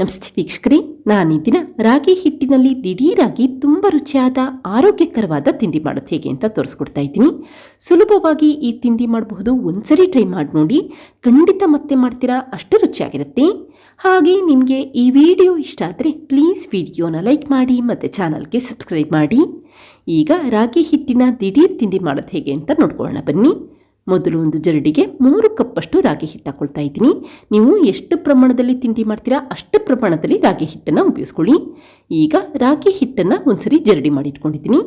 ನಮಸ್ತೆ ವೀಕ್ಷಕರೇ, ನಾನು ಈ ದಿನ ರಾಗಿ ಹಿಟ್ಟಿನಲ್ಲಿ ದಿಢೀರಾಗಿ ತುಂಬ ರುಚಿಯಾದ ಆರೋಗ್ಯಕರವಾದ ತಿಂಡಿ ಮಾಡೋದು ಹೇಗೆ ಅಂತ ತೋರಿಸ್ಕೊಡ್ತಾ ಇದ್ದೀನಿ. ಸುಲಭವಾಗಿ ಈ ತಿಂಡಿ ಮಾಡಬಹುದು. ಒಂದ್ಸರಿ ಟ್ರೈ ಮಾಡಿ ನೋಡಿ. ಖಂಡಿತ ಮತ್ತೆ ಮಾಡ್ತೀರಾ? ಅಷ್ಟು ರುಚಿಯಾಗಿರುತ್ತೆ. ಹಾಗೆ ನಿಮಗೆ ಈ ವಿಡಿಯೋ ಇಷ್ಟ ಆದರೆ ಪ್ಲೀಸ್ ವಿಡಿಯೋನ ಲೈಕ್ ಮಾಡಿ ಮತ್ತು ಚಾನಲ್ಗೆ ಸಬ್ಸ್ಕ್ರೈಬ್ ಮಾಡಿ. ಈಗ ರಾಗಿ ಹಿಟ್ಟಿನ ದಿಢೀರ್ ತಿಂಡಿ ಮಾಡೋದು ಹೇಗೆ ಅಂತ ನೋಡ್ಕೊಳ್ಳೋಣ ಬನ್ನಿ. ಮೊದಲು ಒಂದು ಜರಡಿಗೆ ಮೂರು ಕಪ್ಪಷ್ಟು ರಾಗಿ ಹಿಟ್ಟು ಹಾಕೊಳ್ತಾ ಇದ್ದೀನಿ. ನೀವು ಎಷ್ಟು ಪ್ರಮಾಣದಲ್ಲಿ ತಿಂಡಿ ಮಾಡ್ತೀರಾ ಅಷ್ಟು ಪ್ರಮಾಣದಲ್ಲಿ ರಾಗಿ ಹಿಟ್ಟನ್ನು ಉಪಯೋಗಿಸ್ಕೊಳ್ಳಿ. ಈಗ ರಾಗಿ ಹಿಟ್ಟನ್ನು ಒಂದ್ಸರಿ ಜರಡಿ ಮಾಡಿಟ್ಕೊಂಡಿದ್ದೀನಿ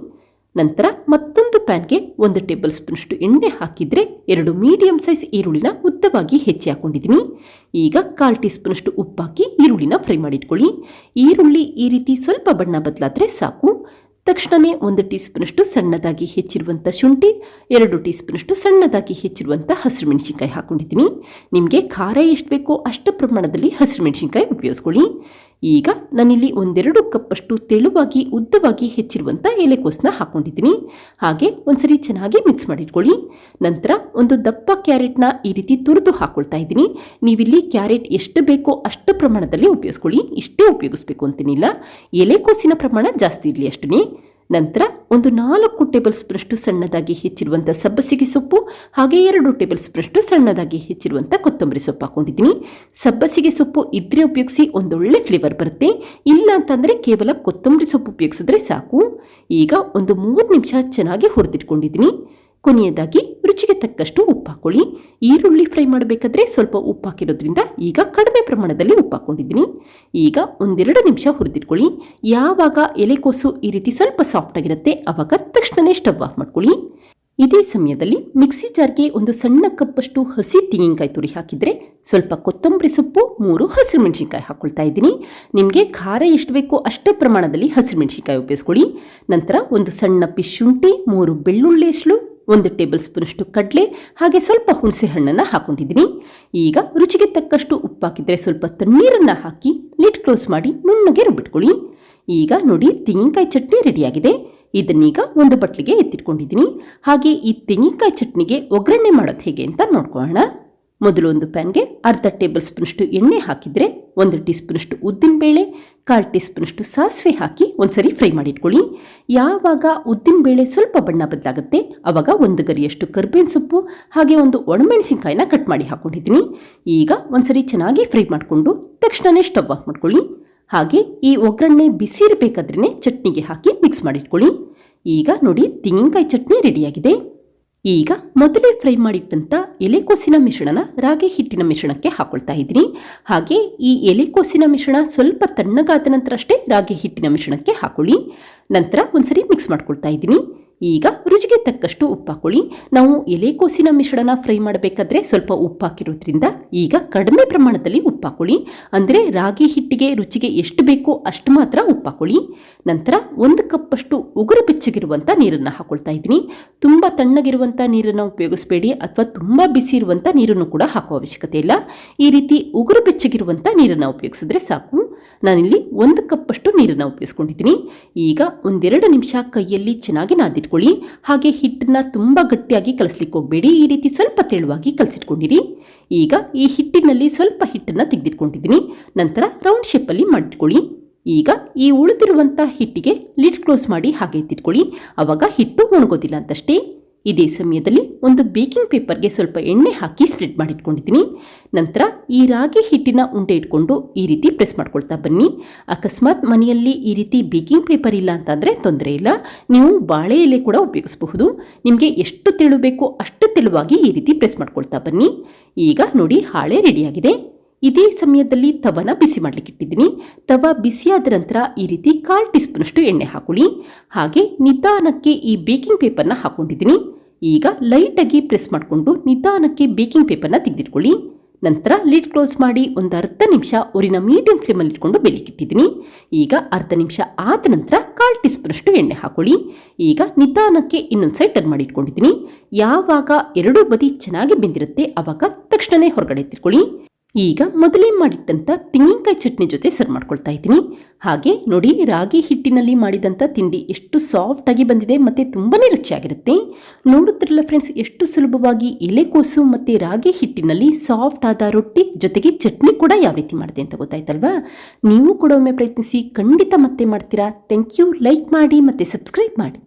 ನಂತರ ಮತ್ತೊಂದು ಪ್ಯಾನ್ಗೆ ಒಂದು ಟೇಬಲ್ ಸ್ಪೂನಷ್ಟು ಎಣ್ಣೆ ಹಾಕಿದರೆ ಎರಡು ಮೀಡಿಯಂ ಸೈಜ್ ಈರುಳ್ಳಿನ ಉದ್ದವಾಗಿ ಹೆಚ್ಚಿ ಹಾಕೊಂಡಿದ್ದೀನಿ. ಈಗ ಕಾಲು ಟೀ ಸ್ಪೂನಷ್ಟು ಉಪ್ಪಾಕಿ ಈರುಳ್ಳಿನ ಫ್ರೈ ಮಾಡಿಟ್ಕೊಳ್ಳಿ ಈರುಳ್ಳಿ ಈ ರೀತಿ ಸ್ವಲ್ಪ ಬಣ್ಣ ಬದಲಾದರೆ ಸಾಕು. ತಕ್ಷಣವೇ ಒಂದು ಟೀ ಸ್ಪೂನಷ್ಟು ಸಣ್ಣದಾಗಿ ಹೆಚ್ಚಿರುವಂಥ ಶುಂಠಿ, ಎರಡು ಟೀ ಸ್ಪೂನಷ್ಟು ಸಣ್ಣದಾಗಿ ಹೆಚ್ಚಿರುವಂಥ ಹಸಿರು ಮೆಣಸಿನ್ಕಾಯಿ ಹಾಕೊಂಡಿದ್ದೀನಿ. ನಿಮಗೆ ಖಾರ ಎಷ್ಟು ಬೇಕೋ ಅಷ್ಟು ಪ್ರಮಾಣದಲ್ಲಿ ಹಸಿರು ಮೆಣಸಿನ್ಕಾಯಿ ಉಪಯೋಗಿಸ್ಕೊಳ್ಳಿ. ಈಗ ನಾನಿಲ್ಲಿ ಒಂದೆರಡು ಕಪ್ಪಷ್ಟು ತೆಳುವಾಗಿ, ಉದ್ದವಾಗಿ ಹೆಚ್ಚಿರುವಂಥ ಎಲೆಕೋಸನ್ನ ಹಾಕೊಂಡಿದ್ದೀನಿ. ಹಾಗೆ ಒಂದ್ಸರಿ ಚೆನ್ನಾಗಿ ಮಿಕ್ಸ್ ಮಾಡಿಟ್ಕೊಳ್ಳಿ. ನಂತರ ಒಂದು ದಪ್ಪ ಕ್ಯಾರೆಟ್ನ ಈ ರೀತಿ ತುರಿದು ಹಾಕೊಳ್ತಾ ಇದ್ದೀನಿ. ನೀವಿಲ್ಲಿ ಕ್ಯಾರೆಟ್ ಎಷ್ಟು ಬೇಕೋ ಅಷ್ಟು ಪ್ರಮಾಣದಲ್ಲಿ ಉಪಯೋಗಿಸ್ಕೊಳ್ಳಿ. ಇಷ್ಟೇ ಉಪಯೋಗಿಸ್ಬೇಕು ಅಂತೇನಿಲ್ಲ. ಎಲೆಕೋಸಿನ ಪ್ರಮಾಣ ಜಾಸ್ತಿ ಇರಲಿ ಅಷ್ಟೇ ನಂತರ ಒಂದು ನಾಲ್ಕು ಟೇಬಲ್ ಸ್ಪೂನಷ್ಟು ಸಣ್ಣದಾಗಿ ಹೆಚ್ಚಿರುವಂಥ ಸಬ್ಬಸಿಗೆ ಸೊಪ್ಪು, ಹಾಗೆ ಎರಡು ಟೇಬಲ್ ಸ್ಪೂನಷ್ಟು ಸಣ್ಣದಾಗಿ ಹೆಚ್ಚಿರುವಂಥ ಕೊತ್ತಂಬರಿ ಸೊಪ್ಪು ಹಾಕೊಂಡಿದ್ದೀನಿ. ಸಬ್ಬಸಿಗೆ ಸೊಪ್ಪು ಇದ್ರೆ ಉಪಯೋಗಿಸಿ ಒಂದೊಳ್ಳೆ ಫ್ಲೇವರ್ ಬರುತ್ತೆ. ಇಲ್ಲ ಅಂತಂದರೆ ಕೇವಲ ಕೊತ್ತಂಬರಿ ಸೊಪ್ಪು ಉಪಯೋಗಿಸಿದ್ರೆ ಸಾಕು. ಈಗ ಒಂದು ಮೂರು ನಿಮಿಷ ಚೆನ್ನಾಗಿ ಹುರಿದಿಟ್ಕೊಂಡಿದ್ದೀನಿ. ಕೊನೆಯದಾಗಿ ರುಚಿಗೆ ತಕ್ಕಷ್ಟು ಉಪ್ಪು ಹಾಕೊಳ್ಳಿ. ಈರುಳ್ಳಿ ಫ್ರೈ ಮಾಡಬೇಕಾದ್ರೆ ಸ್ವಲ್ಪ ಉಪ್ಪು ಹಾಕಿರೋದ್ರಿಂದ ಈಗ ಕಡಿಮೆ ಪ್ರಮಾಣದಲ್ಲಿ ಉಪ್ಪು ಹಾಕೊಂಡಿದ್ದೀನಿ. ಈಗ ಒಂದೆರಡು ನಿಮಿಷ ಹುರಿದಿಟ್ಕೊಳ್ಳಿ. ಯಾವಾಗ ಎಲೆಕೋಸು ಈ ರೀತಿ ಸ್ವಲ್ಪ ಸಾಫ್ಟ್ ಆಗಿರುತ್ತೆ ಆವಾಗ ತಕ್ಷಣವೇ ಸ್ಟವ್ ಆಫ್ ಮಾಡ್ಕೊಳ್ಳಿ. ಇದೇ ಸಮಯದಲ್ಲಿ ಮಿಕ್ಸಿ ಜಾರ್ಗೆ ಒಂದು ಸಣ್ಣ ಕಪ್ಪಷ್ಟು ಹಸಿ ತೆಂಗಿನಕಾಯಿ ತುರಿ ಹಾಕಿದರೆ ಸ್ವಲ್ಪ ಕೊತ್ತಂಬರಿ ಸೊಪ್ಪು, ಮೂರು ಹಸಿರು ಮೆಣಸಿನ್ಕಾಯಿ ಹಾಕ್ಕೊಳ್ತಾ ಇದ್ದೀನಿ. ನಿಮಗೆ ಖಾರ ಎಷ್ಟು ಬೇಕೋ ಅಷ್ಟೇ ಪ್ರಮಾಣದಲ್ಲಿ ಹಸಿರು ಮೆಣಸಿನ್ಕಾಯಿ ಉಪಯೋಗಿಸ್ಕೊಳ್ಳಿ. ನಂತರ ಒಂದು ಸಣ್ಣ ಪಿಶುಂಠಿ ಮೂರು ಬೆಳ್ಳುಳ್ಳಿ ಎಸ್ಳು ಒಂದು ಟೇಬಲ್ ಸ್ಪೂನಷ್ಟು ಕಡಲೆ, ಹಾಗೆ ಸ್ವಲ್ಪ ಹುಣಸೆ ಹಣ್ಣನ್ನು ಹಾಕೊಂಡಿದ್ದೀನಿ. ಈಗ ರುಚಿಗೆ ತಕ್ಕಷ್ಟು ಉಪ್ಪು ಹಾಕಿದರೆ ಸ್ವಲ್ಪ ತಣ್ಣೀರನ್ನು ಹಾಕಿ ಲಿಡ್ ಕ್ಲೋಸ್ ಮಾಡಿ ನುಣ್ಣಗೆ ರುಬ್ಬಿಟ್ಕೊಳ್ಳಿ. ಈಗ ನೋಡಿ ತೆಂಗಿನಕಾಯಿ ಚಟ್ನಿ ರೆಡಿಯಾಗಿದೆ. ಇದನ್ನೀಗ ಒಂದು ಬಟ್ಲಿಗೆ ಎತ್ತಿಟ್ಕೊಂಡಿದ್ದೀನಿ. ಹಾಗೆ ಈ ತೆಂಗಿನಕಾಯಿ ಚಟ್ನಿಗೆ ಒಗ್ಗರಣೆ ಮಾಡೋದು ಹೇಗೆ ಅಂತ ನೋಡ್ಕೊಳ್ಳೋಣ. ಮೊದಲು ಒಂದು ಪ್ಯಾನ್ಗೆ ಅರ್ಧ ಟೇಬಲ್ ಸ್ಪೂನಷ್ಟು ಎಣ್ಣೆ ಹಾಕಿದರೆ ಒಂದು ಟೀ ಸ್ಪೂನಷ್ಟು ಉದ್ದಿನಬೇಳೆ ಕಾಲು ಟೀ ಸ್ಪೂನಷ್ಟು ಸಾಸಿವೆ ಹಾಕಿ ಒಂದ್ಸರಿ ಫ್ರೈ ಮಾಡಿಟ್ಕೊಳ್ಳಿ. ಯಾವಾಗ ಉದ್ದಿನಬೇಳೆ ಸ್ವಲ್ಪ ಬಣ್ಣ ಬದಲಾಗುತ್ತೆ ಆವಾಗ ಒಂದು ಗರಿಯಷ್ಟು ಕರ್ಬೇವಿನ ಸೊಪ್ಪು, ಹಾಗೆ ಒಂದು ಒಣಮೆಣಸಿನ್ಕಾಯಿನ ಕಟ್ ಮಾಡಿ ಹಾಕೊಂಡಿದ್ದೀನಿ. ಈಗ ಒಂದ್ಸರಿ ಚೆನ್ನಾಗಿ ಫ್ರೈ ಮಾಡಿಕೊಂಡು ತಕ್ಷಣವೇ ಸ್ಟವ್ ಆಫ್ ಮಾಡ್ಕೊಳ್ಳಿ. ಹಾಗೆ ಈ ಒಗ್ಗರಣೆ ಬಿಸಿ ಇರಬೇಕಾದ್ರೇ ಚಟ್ನಿಗೆ ಹಾಕಿ ಮಿಕ್ಸ್ ಮಾಡಿಟ್ಕೊಳ್ಳಿ. ಈಗ ನೋಡಿ, ತೆಂಗಿನಕಾಯಿ ಚಟ್ನಿ ರೆಡಿಯಾಗಿದೆ. ಈಗ ಮೊದಲೇ ಫ್ರೈ ಮಾಡಿಟ್ಟಂಥ ಎಲೆಕೋಸಿನ ಮಿಶ್ರಣನ ರಾಗಿ ಹಿಟ್ಟಿನ ಮಿಶ್ರಣಕ್ಕೆ ಹಾಕೊಳ್ತಾ ಇದ್ದೀನಿ. ಹಾಗೆ ಈ ಎಲೆಕೋಸಿನ ಮಿಶ್ರಣ ಸ್ವಲ್ಪ ತಣ್ಣಗಾದ ನಂತರ ಅಷ್ಟೇ ರಾಗಿ ಹಿಟ್ಟಿನ ಮಿಶ್ರಣಕ್ಕೆ ಹಾಕೊಳ್ಳಿ. ನಂತರ ಒಂದ್ಸರಿ ಮಿಕ್ಸ್ ಮಾಡ್ಕೊಳ್ತಾ ಇದ್ದೀನಿ. ಈಗ ರುಚಿಗೆ ತಕ್ಕಷ್ಟು ಉಪ್ಪಾಕೊಳ್ಳಿ ನಾವು ಎಲೆಕೋಸಿನ ಮಿಶ್ರಣ ಫ್ರೈ ಮಾಡಬೇಕಾದ್ರೆ ಸ್ವಲ್ಪ ಉಪ್ಪಾಕಿರೋದ್ರಿಂದ ಈಗ ಕಡಿಮೆ ಪ್ರಮಾಣದಲ್ಲಿ ಉಪ್ಪಾಕೊಳ್ಳಿ ಅಂದರೆ ರಾಗಿ ಹಿಟ್ಟಿಗೆ ರುಚಿಗೆ ಎಷ್ಟು ಬೇಕೋ ಅಷ್ಟು ಮಾತ್ರ ಉಪ್ಪಾಕೊಳ್ಳಿ ನಂತರ ಒಂದು ಕಪ್ಪಷ್ಟು ಉಗುರು ಬೆಚ್ಚಗಿರುವಂಥ ನೀರನ್ನು ಹಾಕೊಳ್ತಾ ಇದ್ದೀನಿ. ತುಂಬ ತಣ್ಣಗಿರುವಂಥ ನೀರನ್ನು ಉಪಯೋಗಿಸಬೇಡಿ ಅಥವಾ ತುಂಬ ಬಿಸಿ ಇರುವಂಥ ನೀರನ್ನು ಕೂಡ ಹಾಕೋ ಅವಶ್ಯಕತೆ ಇಲ್ಲ. ಈ ರೀತಿ ಉಗುರು ಬೆಚ್ಚಗಿರುವಂಥ ನೀರನ್ನು ಉಪಯೋಗಿಸಿದ್ರೆ ಸಾಕು. ನಾನಿಲ್ಲಿ ಒಂದು ಕಪ್ಪಷ್ಟು ನೀರನ್ನು ಉಪಯೋಗಿಸ್ಕೊಂಡಿದ್ದೀನಿ. ಈಗ ಒಂದೆರಡು ನಿಮಿಷ ಕೈಯಲ್ಲಿ ಚೆನ್ನಾಗಿ ನಾದಿಟ್ಕೊಳ್ಳಿ. ಹಾಗೆ ಹಿಟ್ಟನ್ನು ತುಂಬ ಗಟ್ಟಿಯಾಗಿ ಕಲಿಸ್ಲಿಕ್ಕೆ ಹೋಗಬೇಡಿ. ಈ ರೀತಿ ಸ್ವಲ್ಪ ತೆಳುವಾಗಿ ಕಲಸಿಟ್ಕೊಂಡಿರಿ. ಈಗ ಈ ಹಿಟ್ಟಿನಲ್ಲಿ ಸ್ವಲ್ಪ ಹಿಟ್ಟನ್ನು ತೆಗೆದಿಟ್ಕೊಂಡಿದ್ದೀನಿ. ನಂತರ ರೌಂಡ್ ಶೇಪಲ್ಲಿ ಮಾಡಿಟ್ಕೊಳ್ಳಿ. ಈಗ ಈ ಉಳಿದಿರುವಂಥ ಹಿಟ್ಟಿಗೆ ಲಿಡ್ ಕ್ಲೋಸ್ ಮಾಡಿ ಹಾಗೆ ಎತ್ತಿಟ್ಕೊಳ್ಳಿ. ಆವಾಗ ಹಿಟ್ಟು ಒಣಗೋದಿಲ್ಲ ಅಂತಷ್ಟೇ. ಇದೇ ಸಮಯದಲ್ಲಿ ಒಂದು ಬೇಕಿಂಗ್ ಪೇಪರ್ಗೆ ಸ್ವಲ್ಪ ಎಣ್ಣೆ ಹಾಕಿ ಸ್ಪ್ರೆಡ್ ಮಾಡಿಟ್ಕೊಂಡಿದ್ದೀನಿ. ನಂತರ ಈ ರಾಗಿ ಹಿಟ್ಟಿನ ಉಂಡೆ ಇಟ್ಕೊಂಡು ಈ ರೀತಿ ಪ್ರೆಸ್ ಮಾಡ್ಕೊಳ್ತಾ ಬನ್ನಿ. ಅಕಸ್ಮಾತ್ ಮನೆಯಲ್ಲಿ ಈ ರೀತಿ ಬೇಕಿಂಗ್ ಪೇಪರ್ ಇಲ್ಲ ಅಂತಂದರೆ ತೊಂದರೆ ಇಲ್ಲ. ನೀವು ಬಾಳೆ ಎಲೆ ಕೂಡ ಉಪಯೋಗಿಸಬಹುದು. ನಿಮಗೆ ಎಷ್ಟು ತೆಳು ಬೇಕೋ ಅಷ್ಟು ತೆಳುವಾಗಿ ಈ ರೀತಿ ಪ್ರೆಸ್ ಮಾಡ್ಕೊಳ್ತಾ ಬನ್ನಿ. ಈಗ ನೋಡಿ ಹಾಳೆ ರೆಡಿಯಾಗಿದೆ. ಇದೇ ಸಮಯದಲ್ಲಿ ತವನ ಬಿಸಿ ಮಾಡ್ಲಿಕ್ಕೆ ಇಟ್ಟಿದ್ದೀನಿ. ತವ ಬಿಸಿಯಾದ ನಂತರ ಈ ರೀತಿ ಕಾಲು ಟೀ ಸ್ಪೂನಷ್ಟು ಎಣ್ಣೆ ಹಾಕೊಳ್ಳಿ. ಹಾಗೆ ನಿಧಾನಕ್ಕೆ ಈ ಬೇಕಿಂಗ್ ಪೇಪರ್ನ ಹಾಕೊಂಡಿದ್ದೀನಿ. ಈಗ ಲೈಟಾಗಿ ಪ್ರೆಸ್ ಮಾಡಿಕೊಂಡು ನಿಧಾನಕ್ಕೆ ಬೇಕಿಂಗ್ ಪೇಪರ್ನ ತೆಗೆದಿಟ್ಕೊಳ್ಳಿ. ನಂತರ ಲಿಡ್ ಕ್ಲೋಸ್ ಮಾಡಿ ಒಂದು ಅರ್ಧ ನಿಮಿಷ ಊರಿನ ಮೀಡಿಯಂ ಫ್ಲೇಮಲ್ಲಿ ಇಟ್ಕೊಂಡು ಬೆಲಿಕ್ಕಿಟ್ಟಿದ್ದೀನಿ ಈಗ ಅರ್ಧ ನಿಮಿಷ ಆದ ನಂತರ ಕಾಲು ಟೀ ಸ್ಪೂನಷ್ಟು ಎಣ್ಣೆ ಹಾಕೊಳ್ಳಿ. ಈಗ ನಿಧಾನಕ್ಕೆ ಇನ್ನೊಂದು ಸೈಡ್ ಟರ್ನ್ ಮಾಡಿ ಇಟ್ಕೊಂಡಿದ್ದೀನಿ. ಯಾವಾಗ ಎರಡೂ ಬದಿ ಚೆನ್ನಾಗಿ ಬೆಂದಿರುತ್ತೆ ಆವಾಗ ತಕ್ಷಣವೇ ಹೊರಗಡೆ ಎತ್ತಿಟ್ಕೊಳ್ಳಿ. ಈಗ ಮೊದಲೇ ಮಾಡಿಟ್ಟಂಥ ತೆಂಗಿನಕಾಯಿ ಚಟ್ನಿ ಜೊತೆ ಸರ್ವ್ ಮಾಡ್ಕೊಳ್ತಾ ಇದ್ದೀನಿ. ಹಾಗೆ ನೋಡಿ, ರಾಗಿ ಹಿಟ್ಟಿನಲ್ಲಿ ಮಾಡಿದಂಥ ತಿಂಡಿ ಎಷ್ಟು ಸಾಫ್ಟ್ ಆಗಿ ಬಂದಿದೆ, ಮತ್ತು ತುಂಬಾ ರುಚಿಯಾಗಿರುತ್ತೆ. ನೋಡುತ್ತಿರಲ್ಲ ಫ್ರೆಂಡ್ಸ್ ಎಷ್ಟು ಸುಲಭವಾಗಿ ಎಲೆಕೋಸು ಮತ್ತು ರಾಗಿ ಹಿಟ್ಟಿನಲ್ಲಿ ಸಾಫ್ಟ್ ಆದ ರೊಟ್ಟಿ ಜೊತೆಗೆ ಚಟ್ನಿ ಕೂಡ ಯಾವ ರೀತಿ ಮಾಡಿದೆ ಅಂತ ಗೊತ್ತಾಯ್ತಲ್ವಾ? ನೀವು ಕೂಡ ಒಮ್ಮೆ ಪ್ರಯತ್ನಿಸಿ ಖಂಡಿತ ಮತ್ತೆ ಮಾಡ್ತೀರಾ. ಥ್ಯಾಂಕ್ ಯು ಲೈಕ್ ಮಾಡಿ ಮತ್ತೆ ಸಬ್ಸ್ಕ್ರೈಬ್ ಮಾಡಿ.